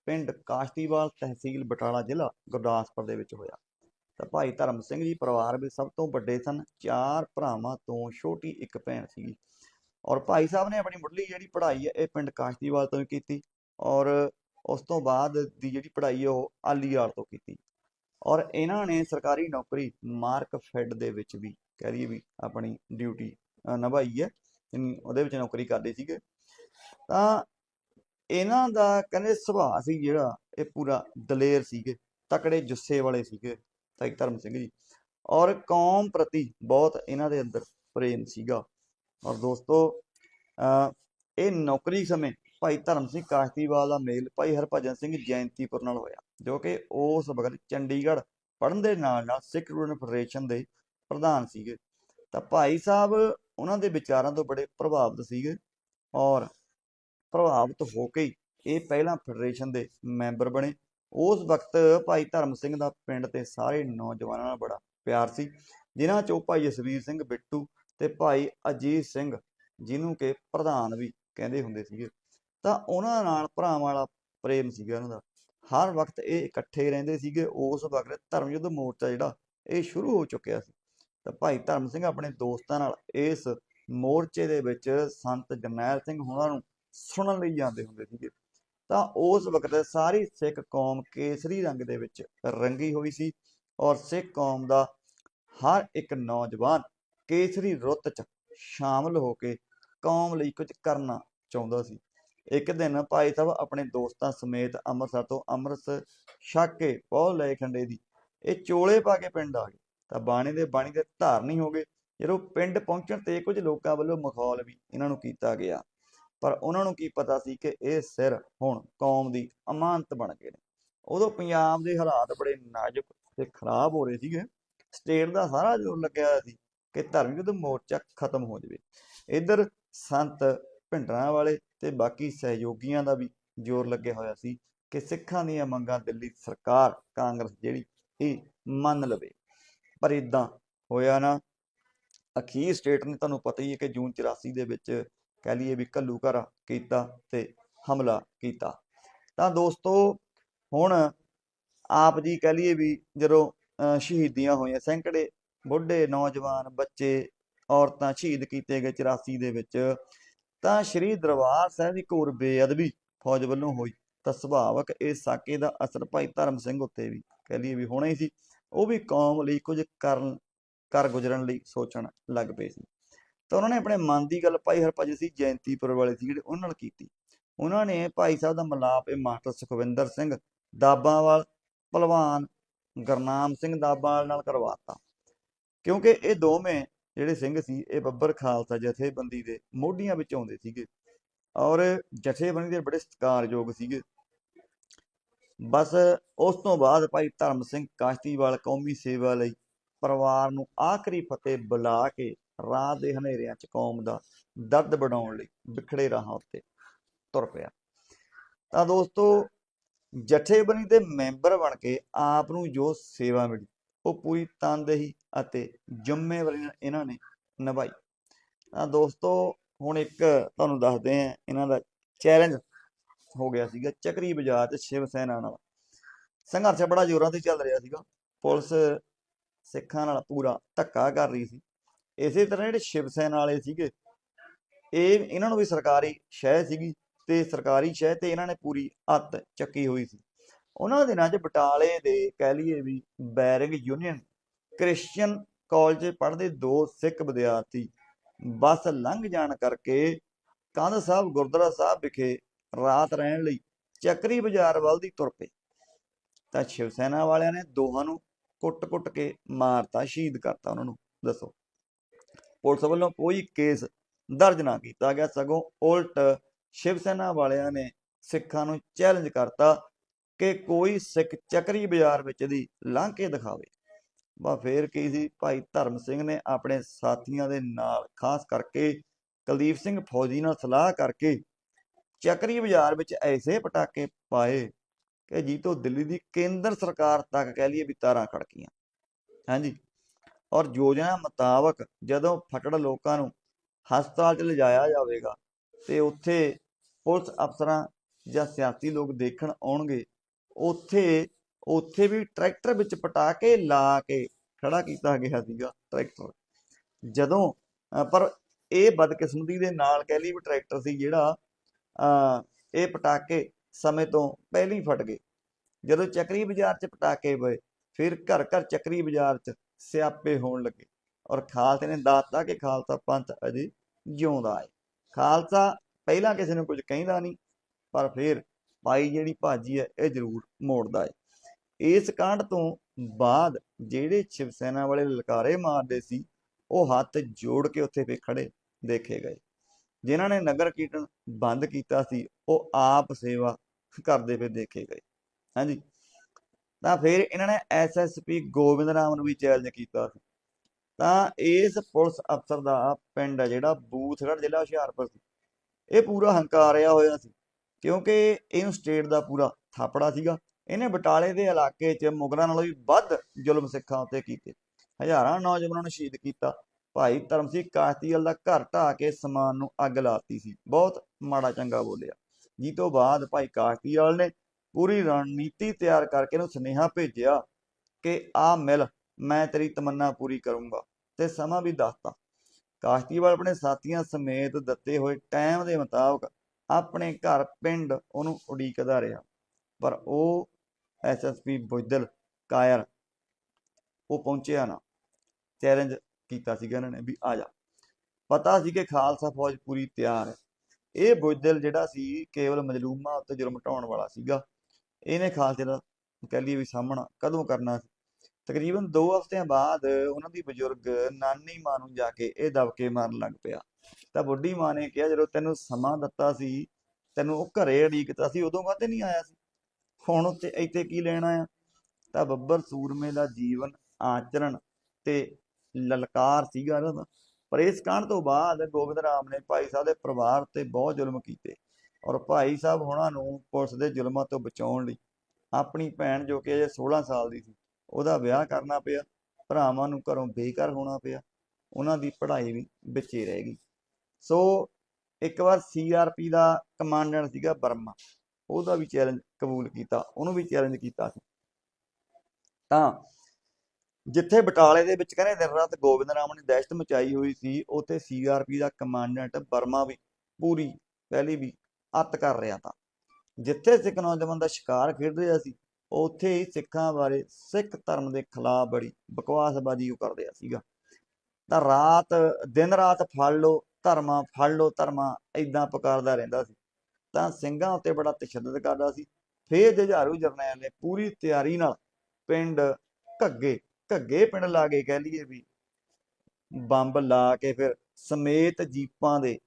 ਪਿੰਡ ਕਾਸ਼ਤੀਵਾਲ ਤਹਿਸੀਲ ਬਟਾਲਾ ਜ਼ਿਲ੍ਹਾ ਗੁਰਦਾਸਪੁਰ ਦੇ ਵਿੱਚ ਹੋਇਆ। ਤਾਂ ਭਾਈ ਧਰਮ ਸਿੰਘ ਜੀ ਪਰਿਵਾਰ ਵਿੱਚ ਸਭ ਤੋਂ ਵੱਡੇ ਸਨ, ਚਾਰ ਭਰਾਵਾਂ ਤੋਂ ਛੋਟੀ ਇੱਕ ਭੈਣ ਸੀ ਔਰ ਭਾਈ ਸਾਹਿਬ ਨੇ ਆਪਣੀ ਮੁੱਢਲੀ ਜਿਹੜੀ ਪੜ੍ਹਾਈ ਹੈ, ਇਹ ਪਿੰਡ ਕਾਸ਼ਤੀਵਾਲ ਤੋਂ ਹੀ ਕੀਤੀ ਔਰ ਉਸ ਤੋਂ ਬਾਅਦ ਦੀ ਜਿਹੜੀ ਪੜ੍ਹਾਈ ਹੈ, ਉਹ ਆਲੀਵਾਲ ਤੋਂ ਕੀਤੀ। ਔਰ ਇਹਨਾਂ ਨੇ ਸਰਕਾਰੀ ਨੌਕਰੀ ਮਾਰਕ ਫੈਡ ਦੇ ਵਿੱਚ ਵੀ ਕਹਿ ਲਈਏ ਵੀ ਆਪਣੀ ਡਿਊਟੀ ਨਿਭਾਈ ਹੈ ਉਹਦੇ ਵਿੱਚ ਨੌਕਰੀ ਕਰਦੇ ਸੀਗੇ। ਤਾਂ ਇਹਨਾਂ ਦਾ ਕਹਿੰਦੇ ਸੁਭਾਅ ਸੀ ਜਿਹੜਾ, ਇਹ ਪੂਰਾ ਦਲੇਰ ਸੀਗੇ, ਤਕੜੇ ਜੁੱਸੇ ਵਾਲੇ ਸੀਗੇ ਭਾਈ ਧਰਮ ਸਿੰਘ ਜੀ। ਔਰ ਕੌਮ ਪ੍ਰਤੀ ਬਹੁਤ ਇਹਨਾਂ ਦੇ ਅੰਦਰ ਪ੍ਰੇਮ ਸੀਗਾ। ਔਰ ਦੋਸਤੋ ਇਹ ਨੌਕਰੀ ਸਮੇਂ ਭਾਈ ਧਰਮ ਸਿੰਘ ਕਾਸ਼ਤੀਵਾਲ ਦਾ ਮੇਲ ਭਾਈ ਹਰਭਜਨ ਸਿੰਘ ਜੈਂਤੀਪੁਰ ਨਾਲ ਹੋਇਆ। ਜੋ ਕਿ ਉਸ ਵਕਤ ਚੰਡੀਗੜ੍ਹ ਪੜ੍ਹਨ ਦੇ ਨਾਲ ਨਾਲ ਸਿੱਖ ਸਟੂਡੈਂਟ ਫੈਡਰੇਸ਼ਨ ਦੇ ਪ੍ਰਧਾਨ ਸੀਗੇ। ਤਾਂ ਭਾਈ ਸਾਹਿਬ ਉਹਨਾਂ ਦੇ ਵਿਚਾਰਾਂ ਤੋਂ ਬੜੇ ਪ੍ਰਭਾਵਿਤ ਸੀਗੇ ਔਰ ਪ੍ਰਭਾਵਿਤ ਹੋ ਕੇ ਇਹ ਪਹਿਲਾਂ ਫੈਡਰੇਸ਼ਨ ਦੇ ਮੈਂਬਰ ਬਣੇ। ਉਸ ਵਕਤ ਭਾਈ ਧਰਮ ਸਿੰਘ ਦਾ ਪਿੰਡ ਤੇ ਸਾਰੇ ਨੌਜਵਾਨਾਂ ਨਾਲ ਬੜਾ ਪਿਆਰ ਸੀ, ਜਿਨ੍ਹਾਂ ਚੋਂ ਭਾਈ ਜਸਵੀਰ ਸਿੰਘ ਬਿੱਟੂ ਤੇ ਭਾਈ ਅਜੀਤ ਸਿੰਘ, ਜਿਹਨੂੰ ਕਿ ਪ੍ਰਧਾਨ ਵੀ ਕਹਿੰਦੇ ਹੁੰਦੇ ਸੀਗੇ। ਤਾਂ ਉਹਨਾਂ ਨਾਲ ਭਰਾਵਾਂ ਵਾਲਾ ਪ੍ਰੇਮ ਸੀਗਾ ਉਹਨਾਂ ਦਾ। ਹਰ ਵਕਤ ਇਹ ਇਕੱਠੇ ਰਹਿੰਦੇ ਸੀਗੇ, ਉਸ ਵਕਤ ਧਰਮ ਯੁੱਧ ਮੋਰਚਾ ਜਿਹੜਾ, ਇਹ ਸ਼ੁਰੂ ਹੋ ਚੁੱਕਿਆ ਸੀ। ਤਾਂ ਭਾਈ ਧਰਮ ਸਿੰਘ ਆਪਣੇ ਦੋਸਤਾਂ ਨਾਲ ਇਸ ਮੋਰਚੇ ਦੇ ਵਿੱਚ ਸੰਤ ਜਰਨੈਲ ਸਿੰਘ ਹੋਣਾ ਨੂੰ ਸੁਣਨ ਲਈ ਜਾਂਦੇ ਹੁੰਦੇ ਸੀਗੇ। ਤਾਂ ਉਸ ਵਕਤ ਸਾਰੀ ਸਿੱਖ ਕੌਮ ਕੇਸਰੀ ਰੰਗ ਦੇ ਵਿੱਚ ਰੰਗੀ ਹੋਈ ਸੀ ਔਰ ਸਿੱਖ ਕੌਮ ਦਾ ਹਰ ਇੱਕ ਨੌਜਵਾਨ ਕੇਸਰੀ ਰੁੱਤ 'ਚ ਸ਼ਾਮਲ ਹੋ ਕੇ ਕੌਮ ਲਈ ਕੁਝ ਕਰਨਾ ਚਾਹੁੰਦਾ ਸੀ। ਇੱਕ ਦਿਨ ਭਾਈ ਸਾਹਿਬ ਆਪਣੇ ਦੋਸਤਾਂ ਸਮੇਤ ਅੰਮ੍ਰਿਤਸਰ ਤੋਂ ਅੰਮ੍ਰਿਤ ਛਕ ਕੇ ਪਹੁ ਲਏ ਖੰਡੇ ਦੀ। ਇਹ ਚੋਲੇ ਪਾ ਕੇ ਪਿੰਡ ਆ ਗਏ। ਤਾਂ ਬਾਣੀ ਦੇ ਬਾਣੀ ਦੇ ਧਾਰਨੀ ਹੋ ਗਏ। ਜਦੋਂ ਪਿੰਡ ਪਹੁੰਚਣ ਤੇ ਕੁਝ ਲੋਕਾਂ ਵੱਲੋਂ ਮਖੌਲ ਵੀ ਇਹਨਾਂ ਨੂੰ ਕੀਤਾ ਗਿਆ। ਪਰ ਉਹਨਾਂ ਨੂੰ ਕੀ ਪਤਾ ਸੀ ਕਿ ਇਹ ਸਿਰ ਹੁਣ ਕੌਮ ਦੀ ਅਮਾਨਤ ਬਣ ਗਏ ਨੇ। ਉਦੋਂ ਪੰਜਾਬ ਦੇ ਹਾਲਾਤ ਬੜੇ ਨਾਜ਼ੁਕ ਤੇ ਖਰਾਬ ਹੋ ਰਹੇ ਸੀਗੇ। ਸਟੇਟ ਦਾ ਸਾਰਾ ਜ਼ੋਰ ਲੱਗਿਆ ਹੋਇਆ ਸੀ ਕਿ ਧਰਮ ਯੁੱਧ ਮੋਰਚਾ ਖਤਮ ਹੋ ਜਾਵੇ। ਇੱਧਰ ਸੰਤ ਭਿੰਡਰਾਂ ਵਾਲੇ ਤੇ ਬਾਕੀ ਸਹਿਯੋਗੀਆਂ ਦਾ ਵੀ ਜ਼ੋਰ ਲੱਗਿਆ ਹੋਇਆ ਸੀ ਕਿ ਸਿੱਖਾਂ ਦੀਆਂ ਮੰਗਾਂ ਦਿੱਲੀ ਸਰਕਾਰ, ਕਾਂਗਰਸ ਜਿਹੜੀ ਇਹ ਮੰਨ ਲਵੇ। ਪਰ ਇਦਾਂ ਹੋਇਆ ਨਾ, ਅਖੀਰ ਸਟੇਟ ਨੇ ਤੁਹਾਨੂੰ ਪਤਾ ਹੀ ਹੈ ਕਿ ਜੂਨ 84 ਦੇ ਵਿੱਚ ਕਹਿ ਲਈਏ ਵੀ ਘੱਲੂ ਘਰ ਕੀਤਾ ਤੇ ਹਮਲਾ ਕੀਤਾ। ਤਾਂ ਦੋਸਤੋ, ਹੁਣ ਆਪ ਜੀ ਕਹਿ ਲਈਏ ਵੀ ਜਦੋਂ, ਅਹ ਸ਼ਹੀਦੀਆਂ ਹੋਈਆਂ, ਸੈਂਕੜੇ ਬੁੱਢੇ ਨੌਜਵਾਨ ਬੱਚੇ, ਔਰਤਾਂ ਸ਼ਹੀਦ ਕੀਤੇ ਗਏ 84 ਦੇ ਵਿੱਚ ਤਾਂ ਸ਼੍ਰੀ ਦਰਬਾਰ ਸਾਹਿਬ ਦੀ ਘੋਰ ਬੇਅਦਬੀ ਫੌਜ ਵੱਲੋਂ ਹੋਈ। ਤਾਂ ਸੁਭਾਵਕ ਇਸ ਸਾਕੇ ਦਾ ਅਸਰ ਭਾਈ ਧਰਮ ਸਿੰਘ ਉੱਤੇ ਵੀ ਕਹਿ ਲਈਏ ਵੀ ਹੋਣਾ ਹੀ ਸੀ। ਉਹ ਵੀ ਕੌਮ ਲਈ ਕੁਝ ਕਰਨ ਕਰ ਗੁਜ਼ਰਨ ਲਈ ਸੋਚਣ ਲੱਗ ਪਏ ਸੀ। ਤਾਂ ਉਹਨਾਂ ਨੇ ਆਪਣੇ ਮਨ ਦੀ ਗੱਲ ਭਾਈ ਹਰਭਜਨ ਸਿੰਘ ਜੈਂਤੀਪੁਰ ਵਾਲੇ ਸੀ ਜਿਹੜੇ ਉਹਨਾਂ ਨਾਲ ਕੀਤੀ। ਉਹਨਾਂ ਨੇ ਭਾਈ ਸਾਹਿਬ ਦਾ ਮਲਾਪ ਇਹ ਮਾਸਟਰ ਸੁਖਵਿੰਦਰ ਸਿੰਘ ਦਾਬਾਵਾਲ, ਭਲਵਾਨ ਗੁਰਨਾਮ ਸਿੰਘ ਦਾਬਾਵਾਲ ਨਾਲ ਕਰਵਾਤਾ ਕਿਉਂਕਿ ਇਹ ਦੋਵੇਂ ਜਿਹੜੇ ਸਿੰਘ ਸੀ, ਇਹ ਬੱਬਰ ਖਾਲਸਾ ਜਥੇਬੰਦੀ ਦੇ ਮੋਢੀਆਂ ਵਿੱਚ ਆਉਂਦੇ ਸੀਗੇ ਔਰ ਜਥੇਬੰਦੀ ਦੇ ਬੜੇ ਸਤਿਕਾਰਯੋਗ ਸੀਗੇ। ਬਸ ਉਸ ਤੋਂ ਬਾਅਦ ਭਾਈ ਧਰਮ ਸਿੰਘ ਕਾਸ਼ਤੀਵਾਲ ਕੌਮੀ ਸੇਵਾ ਲਈ ਪਰਿਵਾਰ ਨੂੰ ਆਖਰੀ ਫਤਿਹ ਬੁਲਾ ਕੇ ਰਾਤ ਦੇ ਹਨੇਰਿਆਂ 'ਚ ਕੌਮ ਦਾ ਦਰਦ ਬਣਾਉਣ ਲਈ ਵਿਖੜੇ ਰਾਹਾਂ ਉੱਤੇ ਤੁਰ ਪਿਆ। ਤਾਂ ਦੋਸਤੋ, ਜਥੇਬੰਦੀ ਦੇ ਮੈਂਬਰ ਬਣ ਕੇ ਆਪ ਨੂੰ ਜੋ ਸੇਵਾ ਮਿਲੀ ਉਹ ਪੂਰੀ ਤਨਦੇਹੀ ਅਤੇ ਜ਼ਿੰਮੇਵਾਰੀ ਇਹਨਾਂ ਨੇ ਨਿਭਾਈ। ਤਾਂ ਦੋਸਤੋ, ਹੁਣ ਇੱਕ ਤੁਹਾਨੂੰ ਦੱਸਦੇ ਆ ਇਹਨਾਂ ਦਾ ਚੈਲੰਜ ਹੋ ਗਿਆ ਸੀਗਾ ਚੱਕਰੀ ਬਾਜ਼ਾਰ 'ਚ ਸ਼ਿਵ ਸੈਨਾ ਨਾਲ। ਸੰਘਰਸ਼ ਬੜਾ ਜ਼ੋਰਾਂ ਤੇ ਚੱਲ ਰਿਹਾ ਸੀਗਾ। ਪੁਲਿਸ ਸਿੱਖਾਂ ਨਾਲ ਪੂਰਾ ਧੱਕਾ ਕਰ ਰਹੀ ਸੀ। ਇਸੇ ਤਰ੍ਹਾਂ ਜਿਹੜੇ ਸ਼ਿਵ ਸੈਨਾ ਵਾਲੇ ਸੀਗੇ, ਇਹ ਇਹਨਾਂ ਨੂੰ ਵੀ ਸਰਕਾਰੀ ਸ਼ਹਿ ਸੀਗੀ ਤੇ ਸਰਕਾਰੀ ਸ਼ਹਿ ਤੇ ਇਹਨਾਂ ਨੇ ਪੂਰੀ ਅੱਤ ਚੱਕੀ ਹੋਈ ਸੀ। ਉਹਨਾਂ ਦਿਨਾਂ 'ਚ ਬਟਾਲੇ ਦੇ ਕਹਿ ਲਈਏ ਵੀ ਬੈਰਿੰਗ ਯੂਨੀਅਨ ਕ੍ਰਿਸਚੀਅਨ ਕਾਲਜ ਪੜ੍ਹਦੇ ਦੋ ਸਿੱਖ ਵਿਦਿਆਰਥੀ ਬੱਸ ਲੰਘ ਜਾਣ ਕਰਕੇ ਕੰਧ ਸਾਹਿਬ ਗੁਰਦੁਆਰਾ ਸਾਹਿਬ ਵਿਖੇ ਰਾਤ ਰਹਿਣ ਲਈ ਚੱਕਰੀ ਬਾਜ਼ਾਰ ਵੱਲ ਦੀ ਤੁਰ ਪਏ। ਤਾਂ ਸ਼ਿਵ ਸੈਨਾ ਵਾਲਿਆਂ ਨੇ ਦੋਹਾਂ ਨੂੰ ਕੁੱਟ-ਕੁੱਟ ਕੇ ਮਾਰਤਾ, ਸ਼ਹੀਦ ਕਰਤਾ ਉਹਨਾਂ ਨੂੰ, ਦੱਸੋ। ਪੁਲਿਸ ਵੱਲੋਂ ਕੋਈ ਕੇਸ ਦਰਜ ਨਾ ਕੀਤਾ ਗਿਆ, ਸਗੋਂ ਉਲਟ ਸ਼ਿਵ ਸੈਨਾ ਵਾਲਿਆਂ ਨੇ ਸਿੱਖਾਂ ਨੂੰ ਚੈਲੰਜ ਕਰਤਾ ਕਿ ਕੋਈ ਸਿੱਖ ਚੱਕਰੀ ਬਾਜ਼ਾਰ ਵਿੱਚ ਦੀ ਲੰਘ ਕੇ ਦਿਖਾਵੇ। ਬਾ ਫੇਰ ਕੀ ਸੀ, ਭਾਈ ਧਰਮ ਸਿੰਘ ਨੇ ਆਪਣੇ ਸਾਥੀਆਂ ਦੇ ਨਾਲ ਖਾਸ ਕਰਕੇ ਕੁਲਦੀਪ ਸਿੰਘ ਫੌਜੀ ਨਾਲ ਸਲਾਹ ਕਰਕੇ ਚੱਕਰੀ ਬਾਜ਼ਾਰ ਵਿੱਚ ਐਸੇ ਪਟਾਕੇ ਪਾਏ ਕਿ ਜੀ ਤੋਂ ਦਿੱਲੀ ਦੀ ਕੇਂਦਰ ਸਰਕਾਰ ਤੱਕ ਕਹਿ ਲਈਏ ਵੀ ਤਾਰਾਂ ਖੜਕੀਆਂ ਹਾਂਜੀ। ਔਰ ਯੋਜਨਾ ਮੁਤਾਬਕ ਜਦੋਂ ਫਟੜ ਲੋਕਾਂ ਨੂੰ ਹਸਪਤਾਲ 'ਚ ਲਿਜਾਇਆ ਜਾਵੇਗਾ ਤੇ ਉੱਥੇ ਪੁਲਿਸ ਅਫਸਰਾਂ ਜਾਂ ਸਿਆਸੀ ਲੋਕ ਦੇਖਣ ਆਉਣਗੇ ਉੱਥੇ ਉੱਥੇ ਵੀ ਟਰੈਕਟਰ ਵਿੱਚ ਪਟਾਕੇ ਲਾ ਕੇ ਖੜਾ ਕੀਤਾ ਗਿਆ ਸੀਗਾ ਟਰੈਕਟਰ। ਜਦੋਂ ਪਰ ਇਹ ਬਦਕਿਸਮਤੀ ਦੇ ਨਾਲ ਕਹਿ ਲਈ ਵੀ ਟਰੈਕਟਰ ਸੀ ਜਿਹੜਾ ਅ, ਇਹ ਪਟਾਕੇ ਸਮੇਂ ਤੋਂ ਪਹਿਲਾਂ ਹੀ ਫਟ ਗਏ। ਜਦੋਂ ਚੱਕਰੀ ਬਾਜ਼ਾਰ 'ਚ ਪਟਾਕੇ ਪਏ ਫਿਰ ਘਰ ਘਰ ਚੱਕਰੀ ਬਾਜ਼ਾਰ 'ਚ ਸਿਆਪੇ ਹੋਣ ਲੱਗੇ ਔਰ ਖਾਲਸੇ ਨੇ ਦੱਸਤਾ ਕਿ ਖਾਲਸਾ ਪੰਥ ਅਜੇ ਜਿਉਂਦਾ ਹੈ। ਖਾਲਸਾ ਪਹਿਲਾਂ ਕਿਸੇ ਨੂੰ ਕੁਝ ਕਹਿੰਦਾ ਨਹੀਂ ਪਰ ਫਿਰ ਪਾਈ ਜਿਹੜੀ ਭਾਜੀ ਹੈ, ਇਹ ਜ਼ਰੂਰ ਮੋੜਦਾ ਹੈ। ਇਸ ਕਾਂਡ ਤੋਂ ਬਾਅਦ ਜਿਹੜੇ ਸ਼ਿਵ ਸੈਨਾ ਵਾਲੇ ਲਲਕਾਰੇ ਮਾਰਦੇ ਸੀ, ਉਹ ਹੱਥ ਜੋੜ ਕੇ ਉੱਥੇ ਫੇ ਖੜੇ ਦੇਖੇ ਗਏ। ਜਿਨ੍ਹਾਂ ਨੇ ਨਗਰ ਕੀਰਤਨ ਬੰਦ ਕੀਤਾ ਸੀ, ਉਹ ਆਪ ਸੇਵਾ ਕਰਦੇ ਫੇ ਦੇਖੇ ਗਏ। ਹਾਂਜੀ। ਤਾਂ ਫਿਰ ਇਹਨਾਂ ਨੇ ਐਸਐਸਪੀ ਗੋਬਿੰਦ ਰਾਮ ਨੂੰ ਵੀ ਚੈਲੰਜ ਕੀਤਾ ਸੀ। ਤਾਂ ਇਸ ਪੁਲਿਸ ਅਫਸਰ ਦਾ ਪਿੰਡ ਹੈ ਜਿਹੜਾ ਬੂਥਗੜ੍ਹ ਜ਼ਿਲ੍ਹਾ ਹੁਸ਼ਿਆਰਪੁਰ ਸੀ। ਇਹ ਪੂਰਾ ਹੰਕਾਰਿਆ ਹੋਇਆ ਸੀ। ਕਿਉਂਕਿ ਇਹਨੂੰ ਸਟੇਟ ਦਾ ਪੂਰਾ ਥਾਪੜਾ ਸੀਗਾ। ਇਹਨੇ ਬਟਾਲੇ ਦੇ ਇਲਾਕੇ 'ਚ ਮੁਗਲਾਂ ਨਾਲੋਂ ਵੀ ਵੱਧ ਜ਼ੁਲਮ ਸਿੱਖਾਂ ਉੱਤੇ ਕੀਤੇ। ਹਜ਼ਾਰਾਂ ਨੌਜਵਾਨਾਂ ਨੂੰ ਸ਼ਹੀਦ ਕੀਤਾ। ਭਾਈ ਧਰਮ ਸਿੰਘ ਕਾਸ਼ਤੀਵਾਲ ਦਾ ਘਰ ਢਾਹ ਕੇ ਸਮਾਨ ਨੂੰ ਅੱਗ ਲਾਤੀ ਸੀ। ਬਹੁਤ ਮਾੜਾ ਚੰਗਾ ਬੋਲਿਆ। ਜੀ ਤੋਂ ਬਾਅਦ ਭਾਈ ਕਾਸ਼ਤੀਵਾਲ ਨੇ ਪੂਰੀ ਰਣਨੀਤੀ ਤਿਆਰ ਕਰਕੇ ਇਹਨੂੰ ਸੁਨੇਹਾ ਭੇਜਿਆ ਕਿ, ਆ ਮਿਲ, ਮੈਂ ਤੇਰੀ ਤਮੰਨਾ ਪੂਰੀ ਕਰੂੰਗਾ ਤੇ ਸਮਾਂ ਵੀ ਦੱਸਤਾ। ਕਾਸ਼ਤੀਵਾਲ ਆਪਣੇ ਸਾਥੀਆਂ ਸਮੇਤ ਦਿੱਤੇ ਹੋਏ ਟਾਈਮ ਦੇ ਮੁਤਾਬਕ ਆਪਣੇ ਘਰ ਪਿੰਡ ਉਹਨੂੰ ਉਡੀਕਦਾ ਰਿਹਾ। ਪਰ ਉਹ ਐਸਐਸਪੀ ਬੁੱਧਲ ਕਾਇਰ ਉਹ ਪਹੁੰਚਿਆ ਨਾ। ਚੈਲੰਜ ਕੀਤਾ ਸੀਗਾ ਇਹਨਾਂ ਨੇ ਵੀ ਆ ਜਾ। ਪਤਾ ਸੀ ਕਿ ਖਾਲਸਾ ਫੌਜ ਪੂਰੀ ਤਿਆਰ ਹੈ। ਇਹ ਬੁੱਧਲ ਜਿਹੜਾ ਸੀ ਕੇਵਲ ਮਜਲੂਮਾਂ ਉੱਤੇ ਜ਼ੁਲਮ ਢਾਉਣ ਵਾਲਾ ਸੀਗਾ। ਇਹਨੇ ਖਾਲਸੇ ਦਾ ਕਹਿ ਲਈਏ ਵੀ ਸਾਹਮਣਾ ਕਦੋਂ ਕਰਨਾ ਸੀ? ਤਕਰੀਬਨ 2 ਹਫ਼ਤਿਆਂ ਬਾਅਦ ਉਹਨਾਂ ਦੀ ਬਜ਼ੁਰਗ ਨਾਨੀ ਮਾਂ ਨੂੰ ਜਾ ਕੇ ਇਹ ਦਬਕੇ ਮਾਰਨ ਲੱਗ ਪਿਆ। ਤਾਂ ਬੁੱਢੀ ਮਾਂ ਨੇ ਕਿਹਾ, ਜਦੋਂ ਤੈਨੂੰ ਸਮਾਂ ਦਿੱਤਾ ਸੀ, ਤੈਨੂੰ ਉਹ ਘਰੇ ਉਡੀਕਤਾ ਸੀ, ਉਦੋਂ ਕਾਹਤੇ ਨਹੀਂ ਆਇਆ ਸੀ। ਹੁਣ ਉੱਤੇ ਇੱਥੇ ਕੀ ਲੈਣਾ ਆ ਤਾਂ ਬੱਬਰ ਸੂਰਮੇ ਦਾ ਜੀਵਨ, ਆਚਰਣ ਤੇ ਲਲਕਾਰ ਸੀਗਾ ਇਹਨਾਂ ਪਰ ਇਸ ਕਾਂਡ ਤੋਂ ਬਾਅਦ ਗੋਬਿੰਦ ਰਾਮ ਨੇ ਭਾਈ ਸਾਹਿਬ ਦੇ ਪਰਿਵਾਰ ਤੇ ਬਹੁਤ ਜ਼ੁਲਮ ਕੀਤੇ ਔਰ ਭਾਈ ਸਾਹਿਬ ਉਹਨਾਂ ਨੂੰ ਪੁਲਿਸ ਦੇ ਜ਼ੁਲਮਾਂ ਤੋਂ ਬਚਾਉਣ ਲਈ ਆਪਣੀ ਭੈਣ ਜੋ ਕਿ ਅਜੇ 16 ਸਾਲ ਦੀ ਸੀ ਉਹਦਾ ਵਿਆਹ ਕਰਨਾ ਪਿਆ, ਭਰਾਵਾਂ ਨੂੰ ਘਰੋਂ ਬੇਘਰ ਹੋਣਾ ਪਿਆ, ਉਹਨਾਂ ਦੀ ਪੜ੍ਹਾਈ ਵੀ ਵਿੱਚੇ ਰਹਿ ਗਈ। ਸੋ ਇੱਕ ਵਾਰ ਸੀਆਰਪੀ ਦਾ ਕਮਾਂਡੈਂਟ ਸੀਗਾ ਬਰਮਾ ਉਹਦਾ ਵੀ ਚੈਲੰਜ ਕਬੂਲ ਕੀਤਾ, ਉਹਨੂੰ ਵੀ ਚੈਲੰਜ ਕੀਤਾ ਸੀ। ਤਾਂ ਜਿੱਥੇ ਬਟਾਲੇ ਦੇ ਵਿੱਚ ਕਹਿੰਦੇ ਦਿਨ ਰਾਤ ਗੋਬਿੰਦ ਰਾਮ ਨੇ ਦਹਿਸ਼ਤ ਮਚਾਈ ਹੋਈ ਸੀ, ਉੱਥੇ ਸੀਆਰਪੀ ਦਾ ਕਮਾਂਡੈਂਟ ਬਰਮਾ ਵੀ ਪੂਰੀ ਪਹਿਲੀ ਵੀ ਅੱਤ ਕਰ ਰਿਹਾ ਤਾਂ। ਜਿੱਥੇ ਸਿੱਖ ਨੌਜਵਾਨ ਦਾ ਸ਼ਿਕਾਰ ਖੇਡ ਰਿਹਾ ਸੀ ਉੱਥੇ ਹੀ ਸਿੱਖਾਂ ਬਾਰੇ, ਸਿੱਖ ਧਰਮ ਦੇ ਖਿਲਾਫ ਬੜੀ ਬਕਵਾਸਬਾਜ਼ੀ ਉਹ ਕਰ ਰਿਹਾ ਸੀਗਾ। ਤਾਂ ਰਾਤ, ਦਿਨ ਰਾਤ ਫੜ ਲੋ ਧਰਮਾਂ ਫੜ ਲੋ ਧਰਮਾਂ ਇਦਾਂ ਪੁਕਾਰਦਾ ਰਹਿੰਦਾ ਸੀ। ਤਾਂ ਸਿੰਘਾਂ ਉੱਤੇ ਬੜਾ ਤਸ਼ੱਦਦ ਕਰਦਾ ਸੀ। ਫੇਰ ਜੁਝਾਰੂ ਜਰਨੈਲ ਨੇ ਪੂਰੀ ਤਿਆਰੀ ਨਾਲ ਪਿੰਡ ਘੱਗੇ ਘੱਗੇ ਪਿੰਡ ਲਾ ਕੇ ਕਹਿ ਲਈਏ ਵੀ ਬੰਬ ਲਾ ਕੇ ਫਿਰ ਸਮੇਤ ਜੀਪਾਂ ਦੇ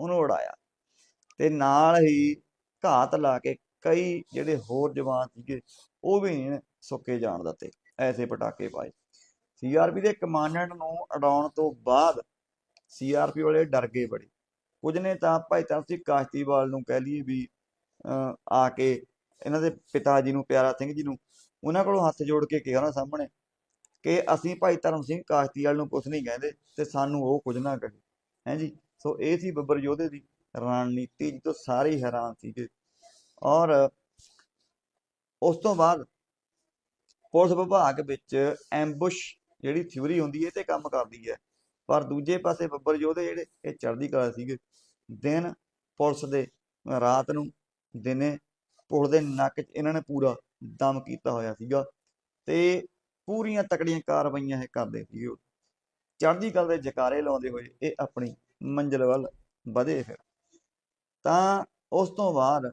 ਉਹਨੂੰ ਉਡਾਇਆ। ਤੇ ਨਾਲ ਹੀ ਘਾਤ ਲਾ ਕੇ ਕਈ ਜਿਹੜੇ ਹੋਰ ਜਵਾਨ ਸੀਗੇ ਉਹ ਵੀ ਸੁੱਕੇ ਜਾਣ ਦਿੱਤੇ ਐਸੇ ਪਟਾਕੇ ਪਾਏ। ਸੀਆਰਪੀ ਦੇ ਕਮਾਂਡੈਂਟ ਨੂੰ ਉਡਾਉਣ ਤੋਂ ਬਾਅਦ ਸੀਆਰਪੀ ਵਾਲੇ ਡਰ ਗਏ ਬੜੇ। ਕੁਝ ਨੇ ਤਾਂ ਭਾਈ ਤਰਸ ਸਿੰਘ ਕਾਸ਼ਤੀਵਾਲ ਨੂੰ ਕਹਿ ਲਈਏ ਵੀ ਅਹ, ਆ ਕੇ ਇਹਨਾਂ ਦੇ ਪਿਤਾ ਜੀ ਨੂੰ ਪਿਆਰਾ ਸਿੰਘ ਜੀ ਨੂੰ ਉਹਨਾਂ ਕੋਲੋਂ ਹੱਥ ਜੋੜ ਕੇ ਕਿਹਾ ਉਹਨਾਂ ਸਾਹਮਣੇ ਕਿ ਅਸੀਂ ਭਾਈ ਧਰਮ ਸਿੰਘ ਕਾਸ਼ਤੀਵਾਲ ਨੂੰ ਕੁਝ ਨਹੀਂ ਕਹਿੰਦੇ ਤੇ ਸਾਨੂੰ ਉਹ ਕੁਝ ਨਾ ਕਹੇ। ਹੈ ਜੀ? ਸੋ ਇਹ ਸੀ ਬੱਬਰ ਯੋਧੇ ਦੀ ਰਣਨੀਤੀ ਜੀ ਤੋਂ ਸਾਰੇ ਹੈਰਾਨ ਸੀਗੇ। ਔਰ ਉਸ ਤੋਂ ਬਾਅਦ ਪੁਲਿਸ ਵਿਭਾਗ ਵਿੱਚ ਐਂਬੁਸ਼ ਜਿਹੜੀ ਥਿਊਰੀ ਹੁੰਦੀ ਹੈ, ਇਹ ਤੇ ਕੰਮ ਕਰਦੀ ਹੈ। ਪਰ ਦੂਜੇ ਪਾਸੇ ਬੱਬਰ ਯੋਧੇ ਜਿਹੜੇ ਇਹ ਚੜ੍ਹਦੀ ਕਲਾ ਸੀਗੇ, ਦਿਨ ਪੁਲਿਸ ਦੇ, ਰਾਤ ਨੂੰ ਦਿਨੇ ਪੁਲਿਸ ਦੇ ਨੱਕ 'ਚ ਇਹਨਾਂ ਨੇ ਪੂਰਾ ਦਮ ਕੀਤਾ ਹੋਇਆ ਸੀਗਾ ਤੇ ਪੂਰੀਆਂ ਤਕੜੀਆਂ ਕਾਰਵਾਈਆਂ ਇਹ ਕਰਦੇ ਸੀਗੇ ਚੜ੍ਹਦੀ ਕਲਾ ਦੇ ਜਕਾਰੇ ਲਾਉਂਦੇ ਹੋਏ ਇਹ ਆਪਣੀ ਮੰਜ਼ਿਲ ਵੱਲ ਵਧੇ ਫਿਰ। ਤਾਂ ਉਸ ਤੋਂ ਬਾਅਦ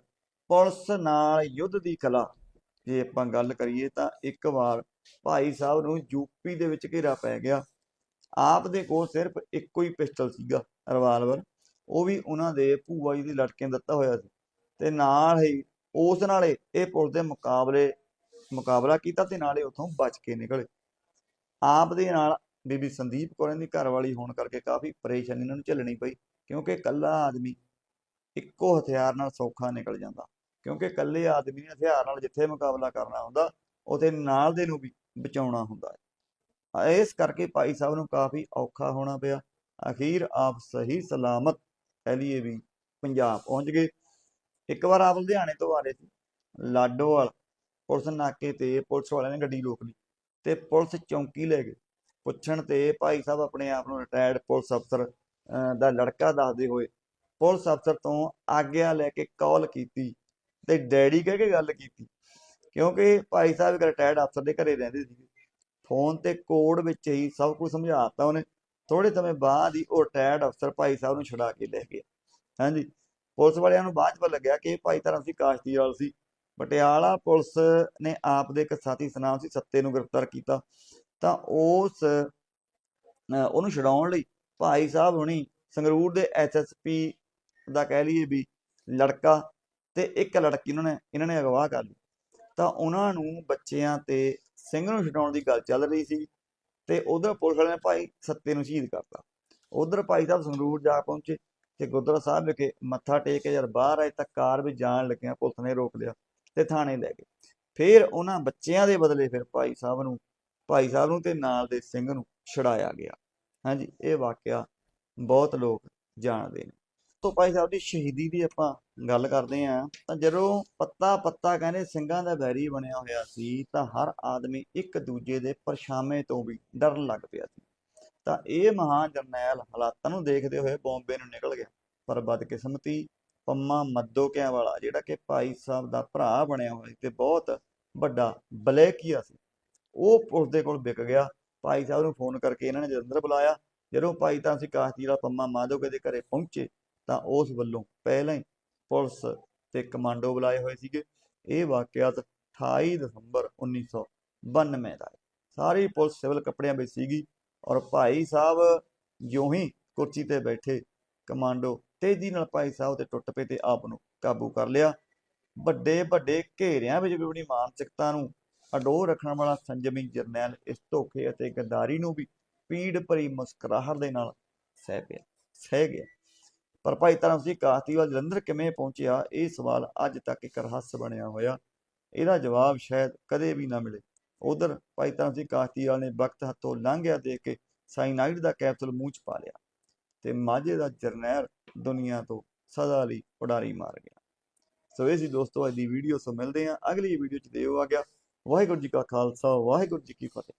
ਪੁਲਿਸ ਨਾਲ ਯੁੱਧ ਦੀ ਕਲਾ। ਜੇ ਆਪਾਂ ਗੱਲ ਕਰੀਏ ਤਾਂ ਇੱਕ ਵਾਰ ਭਾਈ ਸਾਹਿਬ ਨੂੰ ਯੂਪੀ ਦੇ ਵਿੱਚ ਘੇਰਾ ਪੈ ਗਿਆ। ਆਪ ਦੇ ਕੋਲ ਸਿਰਫ ਇੱਕੋ ਹੀ ਪਿਸਟਲ ਸੀਗਾ ਰਿਵਾਲਵਰ ਉਹ ਵੀ ਉਹਨਾਂ ਦੇ ਭੂਆ ਜੀ ਦੀ ਲੜਕੇ ਦਿੱਤਾ ਹੋਇਆ ਸੀ। ਤੇ ਨਾਲ ਹੀ ਉਸ ਨਾਲੇ ਇਹ ਪੁਲਿਸ ਦੇ ਮੁਕਾਬਲੇ, ਮੁਕਾਬਲਾ ਕੀਤਾ ਤੇ ਨਾਲੇ ਉੱਥੋਂ ਬਚ ਕੇ ਨਿਕਲੇ। ਆਪ ਦੇ ਨਾਲ ਬੀਬੀ ਸੰਦੀਪ ਕੌਰ ਦੀ ਘਰਵਾਲੀ ਹੋਣ ਕਰਕੇ ਕਾਫੀ ਪਰੇਸ਼ਾਨੀ ਇਹਨਾਂ ਨੂੰ ਝੱਲਣੀ ਪਈ, ਕਿਉਂਕਿ ਇਕੱਲਾ ਆਦਮੀ ਇੱਕੋ ਹਥਿਆਰ ਨਾਲ ਸੌਖਾ ਨਿਕਲ ਜਾਂਦਾ। ਕਿਉਂਕਿ ਇਕੱਲੇ ਆਦਮੀ ਨੇ ਹਥਿਆਰ ਨਾਲ ਜਿੱਥੇ ਮੁਕਾਬਲਾ ਕਰਨਾ ਹੁੰਦਾ ਉਥੇ ਨਾਲ ਦੇ ਨੂੰ ਵੀ ਬਚਾਉਣਾ ਹੁੰਦਾ ਹੈ। ਇਸ ਕਰਕੇ ਭਾਈ ਸਾਹਿਬ ਨੂੰ ਕਾਫੀ ਔਖਾ ਹੋਣਾ ਪਿਆ। ਅਖੀਰ ਆਪ ਸਹੀ ਸਲਾਮਤ ਕਹਿ ਲਈਏ ਵੀ ਪੰਜਾਬ ਪਹੁੰਚ ਗਏ। ਇੱਕ ਵਾਰ ਆਪ ਲੁਧਿਆਣੇ ਤੋਂ ਆ ਰਹੇ ਸੀ ਲਾਡੋਵਾਲ ਪੁਲਿਸ ਨਾਕੇ ਤੇ ਪੁਲਿਸ ਵਾਲਿਆਂ ਨੇ ਗੱਡੀ ਰੋਕ ਲਈ ਤੇ ਪੁਲਿਸ ਚੌਂਕੀ ਲੈ ਗਏ। ਪੁੱਛਣ ਤੇ ਭਾਈ ਸਾਹਿਬ ਆਪਣੇ ਆਪ ਨੂੰ ਰਿਟਾਇਰਡ ਪੁਲਿਸ ਅਫਸਰ ਅਹ, ਦਾ ਲੜਕਾ ਦੱਸਦੇ ਹੋਏ ਪੁਲਿਸ ਅਫਸਰ ਤੋਂ ਆਗਿਆ ਲੈ ਕੇ ਕਾਲ ਕੀਤੀ। ਤੇ ਡੈਡੀ ਕਹਿ ਕੇ ਗੱਲ ਕੀਤੀ, ਕਿਉਂਕਿ ਭਾਈ ਸਾਹਿਬ ਇੱਕ ਰਿਟਾਇਰਡ ਅਫਸਰ ਦੇ ਘਰੇ ਰਹਿੰਦੇ ਸੀ ਫੋਨ ਤੇ ਕੋਡ ਵਿੱਚ ਹੀ ਸਭ ਕੁਝ ਸਮਝਾਤਾ ਉਹਨੇ। ਥੋੜੇ ਸਮੇਂ ਬਾਅਦ ਹੀ ਉਹ ਰਿਟਾਇਰਡ ਅਫਸਰ ਭਾਈ ਸਾਹਿਬ ਨੂੰ ਛੁਡਾ ਕੇ ਲੈ ਗਿਆ। ਹਾਂਜੀ, ਪੁਲਿਸ ਵਾਲਿਆਂ ਨੂੰ ਬਾਅਦ ਚ ਲੱਗਿਆ ਕਿ ਭਾਈ ਧਰਮ ਸਿੰਘ ਕਾਸ਼ਤੀਵਾਲ ਸੀ। ਪਟਿਆਲਾ ਪੁਲਿਸ ਨੇ ਆਪ ਦੇ ਇੱਕ ਸਾਥੀ ਸਨਾਮ ਸੀ ਸੱਤੇ ਨੂੰ ਗ੍ਰਿਫਤਾਰ ਕੀਤਾ। ਤਾਂ ਉਸ, ਅਹ ਉਹਨੂੰ ਛਡਾਉਣ ਲਈ ਭਾਈ ਸਾਹਿਬ ਹੁਣੀ ਸੰਗਰੂਰ ਦੇ ਐਸਐਸਪੀ ਦਾ ਕਹਿ ਲਈਏ ਵੀ ਲੜਕਾ ਤੇ ਇੱਕ ਲੜਕੀ ਉਹਨਾਂ ਨੇ, ਇਹਨਾਂ ਨੇ ਅਗਵਾ ਕਰ ਲਈ ਤਾਂ ਉਹਨਾਂ ਨੂੰ ਬੱਚਿਆਂ ਤੇ ਸਿੰਘ ਨੂੰ ਛਡਾਉਣ ਦੀ ਗੱਲ ਚੱਲ ਰਹੀ ਸੀ ਤੇ ਉਧਰ ਪੁਲਿਸ ਵਾਲਿਆਂ ਨੇ ਭਾਈ ਸੱਤੇ ਨੂੰ ਸ਼ਹੀਦ ਕਰਤਾ। ਉਧਰ ਭਾਈ ਸਾਹਿਬ ਸੰਗਰੂਰ ਜਾ ਪਹੁੰਚੇ ਤੇ ਗੁਰਦੁਆਰਾ ਸਾਹਿਬ ਵਿਖੇ ਮੱਥਾ ਟੇਕ ਕੇ ਜਦ ਬਾਹਰ ਆਏ ਤਾਂ ਕਾਰ ਵੀ ਜਾਣ ਲੱਗਿਆ ਪੁਲਿਸ ਨੇ ਰੋਕ ਲਿਆ ਤੇ ਥਾਣੇ ਲੈ ਗਏ। ਫਿਰ ਉਹਨਾਂ ਬੱਚਿਆਂ ਦੇ ਬਦਲੇ ਫਿਰ ਭਾਈ ਸਾਹਿਬ ਨੂੰ, ਭਾਈ ਸਾਹਿਬ ਨੂੰ ਤੇ ਨਾਲ ਦੇ ਸਿੰਘ ਨੂੰ ਛਡਾਇਆ ਗਿਆ। ਹਾਂਜੀ, ਇਹ ਵਾਕਿਆ ਬਹੁਤ ਲੋਕ ਜਾਣਦੇ ਨੇ। ਤੋਂ ਭਾਈ ਸਾਹਿਬ ਦੀ ਸ਼ਹੀਦੀ ਦੀ ਆਪਾਂ ਗੱਲ ਕਰਦੇ ਆਂ ਤਾਂ ਜਦੋਂ ਪੱਤਾ ਪੱਤਾ ਕਹਿੰਦੇ ਸਿੰਘਾਂ ਦਾ ਵੈਰੀ ਬਣਿਆ ਹੋਇਆ ਸੀ, ਤਾਂ ਹਰ ਆਦਮੀ ਇੱਕ ਦੂਜੇ ਦੇ ਪਰਛਾਵੇਂ ਤੋਂ ਵੀ ਡਰਨ ਲੱਗ ਪਿਆ ਸੀ। ਤਾਂ ਇਹ ਮਹਾਨ ਜਰਨੈਲ ਹਾਲਾਤਾਂ ਨੂੰ ਦੇਖਦੇ ਹੋਏ ਬੰਬੇ ਨੂੰ ਨਿਕਲ ਗਿਆ, ਪਰ ਬਦਕਿਸਮਤੀ, ਪੰਮਾ ਮੱਦੋਕਿਆਂ ਵਾਲਾ, ਜਿਹੜਾ ਕਿ ਭਾਈ ਸਾਹਿਬ ਦਾ ਭਰਾ ਬਣਿਆ ਹੋਇਆ ਸੀ ਤੇ ਬਹੁਤ ਵੱਡਾ ਬਲੇਕੀਆ ਸੀ, ਉਹ ਪੁਲਿਸ ਦੇ ਕੋਲ ਵਿਕ ਗਿਆ। ਭਾਈ ਸਾਹਿਬ ਨੂੰ ਫੋਨ ਕਰਕੇ ਇਹਨਾਂ ਨੇ ਜਲੰਧਰ ਬੁਲਾਇਆ। ਜਦੋਂ ਭਾਈ ਤਾਂ ਅਸੀਂ ਕਾਸ਼ਤੀ ਵਾਲਾ ਪੰਮਾ ਮਾਧੋਕੇ ਦੇ ਘਰੇ ਪਹੁੰਚੇ ਤਾਂ ਉਸ ਵੱਲੋਂ ਪਹਿਲਾਂ ਹੀ ਪੁਲਿਸ ਤੇ ਕਮਾਂਡੋ ਬੁਲਾਏ ਹੋਏ ਸੀਗੇ। ਇਹ ਵਾਕਿਆਤ 28 ਦਸੰਬਰ 1992 ਦਾ ਸਾਰੀ ਪੁਲਿਸ ਸਿਵਲ ਕੱਪੜਿਆਂ ਵਿੱਚ ਸੀਗੀ ਔਰ ਭਾਈ ਸਾਹਿਬ ਜਿਉਂ ਹੀ ਕੁਰਸੀ ਤੇ ਬੈਠੇ ਕਮਾਂਡੋ ਤੇਜ਼ੀ ਨਾਲ ਭਾਈ ਸਾਹਿਬ ਤੇ ਟੁੱਟ ਪਏ ਤੇ ਆਪ ਨੂੰ ਕਾਬੂ ਕਰ ਲਿਆ। ਵੱਡੇ ਵੱਡੇ ਘੇਰਿਆਂ ਵਿੱਚ ਵੀ ਆਪਣੀ ਮਾਨਸਿਕਤਾ ਨੂੰ ਅਡੋਰ ਰੱਖਣ ਵਾਲਾ ਸੰਜਮੀ ਜਰਨੈਲ ਇਸ ਧੋਖੇ ਅਤੇ ਗੱਦਾਰੀ ਨੂੰ ਵੀ ਪੀੜ ਭਰੀ ਮੁਸਕਰਾਹਟ ਦੇ ਨਾਲ ਸਹਿ ਪਿਆ, ਸਹਿ ਗਿਆ। ਪਰ ਭਾਈ ਧਰਮ ਸਿੰਘ ਕਾਸ਼ਤੀਵਾਲ ਜਲੰਧਰ ਕਿਵੇਂ ਪਹੁੰਚਿਆ, ਇਹ ਸਵਾਲ ਅੱਜ ਤੱਕ ਇੱਕ ਰਹੱਸ ਬਣਿਆ ਹੋਇਆ। ਇਹਦਾ ਜਵਾਬ ਸ਼ਾਇਦ ਕਦੇ ਵੀ ਨਾ ਮਿਲੇ। ਉਧਰ ਭਾਈ ਧਰਮ ਸਿੰਘ ਕਾਸ਼ਤੀਵਾਲ ਨੇ ਵਕਤ ਹੱਥੋਂ ਲੰਘਿਆ ਦੇਖ ਕੇ ਸਾਈਨਾਈਡ ਦਾ ਕੈਪਸੂਲ ਮੂੰਹ ਚ ਪਾ ਲਿਆ ਤੇ ਮਾਝੇ ਦਾ ਜਰਨੈਲ ਦੁਨੀਆ ਤੋਂ ਸਦਾ ਲਈ ਉਡਾਰੀ ਮਾਰ ਗਿਆ। ਸੋ ਇਹ ਸੀ ਦੋਸਤੋ, ਅੱਜ ਦੀ ਵੀਡੀਓ ਸੋ ਮਿਲਦੇ ਹਾਂ ਅਗਲੀ ਵੀਡੀਓ ਚ। ਦਿਓ ਆ ਗਿਆ ਵਾਹਿਗੁਰੂ ਜੀ ਕਾ ਖਾਲਸਾ, ਵਾਹਿਗੁਰੂ ਜੀ ਕੀ ਫਤਿਹ।